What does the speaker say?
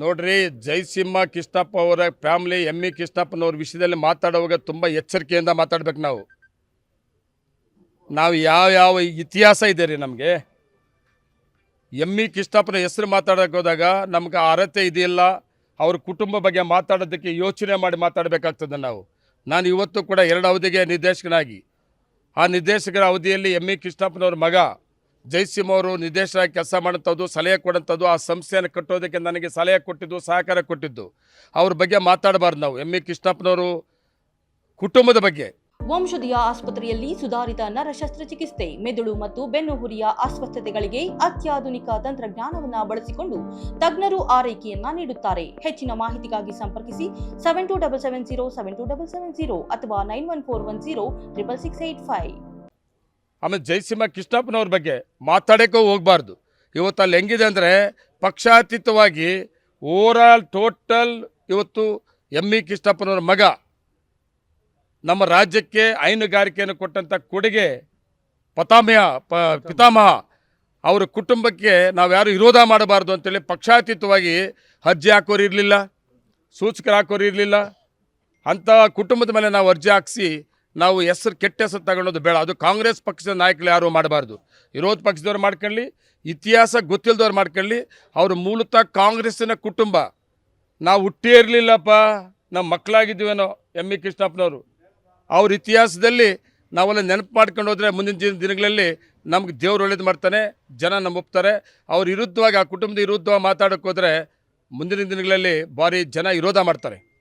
ನೋಡ್ರಿ ಜಯಸಿಂಹ ಕಿಷ್ಟಪ್ಪ ಅವರ family M E ಕಿಷ್ಟಪ್ಪನವ್ರ ವಿಷಯದಲ್ಲಿ ಮಾತಾಡುವಾಗ ತುಂಬ ಎಚ್ಚರಿಕೆಯಿಂದ ಮಾತಾಡ್ಬೇಕು ನಾವು. ನಾವು ಯಾವ ಯಾವ ಇತಿಹಾಸ ಇದೆ ರೀ ನಮಗೆ? ಎಂ ಇ ಕಿಷ್ಟಪ್ಪನ ಹೆಸರು ಮಾತಾಡೋಕೆ ಹೋದಾಗ ನಮ್ಗೆ ಅರ್ಹತೆ ಇದೆಯಲ್ಲ, ಅವ್ರ ಕುಟುಂಬ ಬಗ್ಗೆ ಮಾತಾಡೋದಕ್ಕೆ ಯೋಚನೆ ಮಾಡಿ ಮಾತಾಡಬೇಕಾಗ್ತದೆ ನಾವು. ನಾನು ಇವತ್ತು ಕೂಡ ಎರಡು ಅವಧಿಗೆ ನಿರ್ದೇಶಕನಾಗಿ, ಆ ನಿರ್ದೇಶಕರ ಅವಧಿಯಲ್ಲಿ ಎಂ ಇ ಕೃಷ್ಣಪ್ಪನವ್ರ ಮಗ ಜಯಸಿಂಹ ಅವರು ನಿರ್ದೇಶಕರಾಗಿ ಕೆಲಸ ಮಾಡೋಂಥದ್ದು ಸಲಹೆ ಕೊಡೋಂಥದ್ದು ಆ ಸಂಸ್ಥೆಯನ್ನು ಕಟ್ಟೋದಕ್ಕೆ ನನಗೆ ಸಲಹೆ ಕೊಟ್ಟಿದ್ದು, ಸಹಕಾರ ಕೊಟ್ಟಿದ್ದು. ಅವ್ರ ಬಗ್ಗೆ ಮಾತಾಡಬಾರ್ದು ನಾವು. ಎಂ. ಇ ಕೃಷ್ಣಪ್ಪನವರು ಕುಟುಂಬದ ಬಗ್ಗೆ. ವಂಶದಿಯ ಆಸ್ಪತ್ರೆಯಲ್ಲಿ ಸುಧಾರಿತ ನರ ಶಸ್ತ್ರಚಿಕಿತ್ಸೆ ಮೆದುಳು ಮತ್ತು ಬೆನ್ನುಹುರಿಯ ಅಸ್ವಸ್ಥತೆಗಳಿಗೆ ಅತ್ಯಾಧುನಿಕ ತಂತ್ರಜ್ಞಾನವನ್ನ ಬಳಸಿಕೊಂಡು ತಜ್ಞರು ಆರೈಕೆಯನ್ನ ನೀಡುತ್ತಾರೆ. ಹೆಚ್ಚಿನ ಮಾಹಿತಿಗಾಗಿ ಸಂಪರ್ಕಿಸಿ seven two double seven zero seven two double seven zero ಅಥವಾ nine one four one zero triple six eight five ಆಮೇಲೆ ಜಯಸಿಂಹ ಕೃಷ್ಣಪ್ಪನವ್ರ ಬಗ್ಗೆ ಮಾತಾಡೋಕ್ಕೂ ಹೋಗಬಾರ್ದು. ಇವತ್ತು ಅಲ್ಲಿ ಹೆಂಗಿದೆ ಅಂದರೆ ಪಕ್ಷಾತೀತವಾಗಿ ಓವರಾಲ್ ಟೋಟಲ್ ಇವತ್ತು ಎಂ ಇ ಕೃಷ್ಣಪ್ಪನವ್ರ ಮಗ ನಮ್ಮ ರಾಜ್ಯಕ್ಕೆ ಹೈನುಗಾರಿಕೆಯನ್ನು ಕೊಟ್ಟಂಥ ಕೊಡುಗೆ ಪತಾಮಯ, ಪ, ಪಿತಾಮಹ ಅವರ ಕುಟುಂಬಕ್ಕೆ ನಾವು ಯಾರು ವಿರೋಧ ಮಾಡಬಾರ್ದು ಅಂತೇಳಿ ಪಕ್ಷಾತೀತವಾಗಿ ಅರ್ಜಿ ಹಾಕೋರು ಇರಲಿಲ್ಲ, ಸೂಚಕರು ಹಾಕೋರು ಇರಲಿಲ್ಲ ಅಂಥ ಕುಟುಂಬದ ಮೇಲೆ ನಾವು ಅರ್ಜಿ ಹಾಕಿಸಿ ನಾವು ಹೆಸರು, ಕೆಟ್ಟ ಹೆಸರು ತಗೊಳ್ಳೋದು ಬೇಡ. ಅದು ಕಾಂಗ್ರೆಸ್ ಪಕ್ಷದ ನಾಯಕರು ಯಾರು ಮಾಡಬಾರ್ದು. ವಿರೋಧ ಪಕ್ಷದವ್ರು ಮಾಡ್ಕೊಳ್ಳಿ, ಇತಿಹಾಸ ಗೊತ್ತಿಲ್ಲದವ್ರು ಮಾಡ್ಕೊಳ್ಳಿ. ಅವರು ಮೂಲತಃ ಕಾಂಗ್ರೆಸ್ಸಿನ ಕುಟುಂಬ. ನಾವು ಹುಟ್ಟೇ ಇರಲಿಲ್ಲಪ್ಪ. ನಮ್ಮ ಮಕ್ಕಳಾಗಿದ್ದೀವೇನೋ ಎಂ ಇ ಕೃಷ್ಣಪ್ಪನವರು. ಅವ್ರ ಇತಿಹಾಸದಲ್ಲಿ ನಾವೆಲ್ಲ ನೆನಪು ಮಾಡ್ಕೊಂಡು ಹೋದರೆ ಮುಂದಿನ ದಿನ ದಿನಗಳಲ್ಲಿ ನಮ್ಗೆ ದೇವ್ರು ಒಳ್ಳೇದು ಮಾಡ್ತಾನೆ, ಜನ ನಮ್ಮ ಒಪ್ತಾರೆ. ಅವ್ರ ವಿರುದ್ಧವಾಗಿ, ಆ ಕುಟುಂಬದ ವಿರುದ್ಧವಾಗಿ ಮಾತಾಡೋಕ್ಕೋದ್ರೆ ಮುಂದಿನ ದಿನಗಳಲ್ಲಿ ಭಾರಿ ಜನ ವಿರೋಧ ಮಾಡ್ತಾರೆ.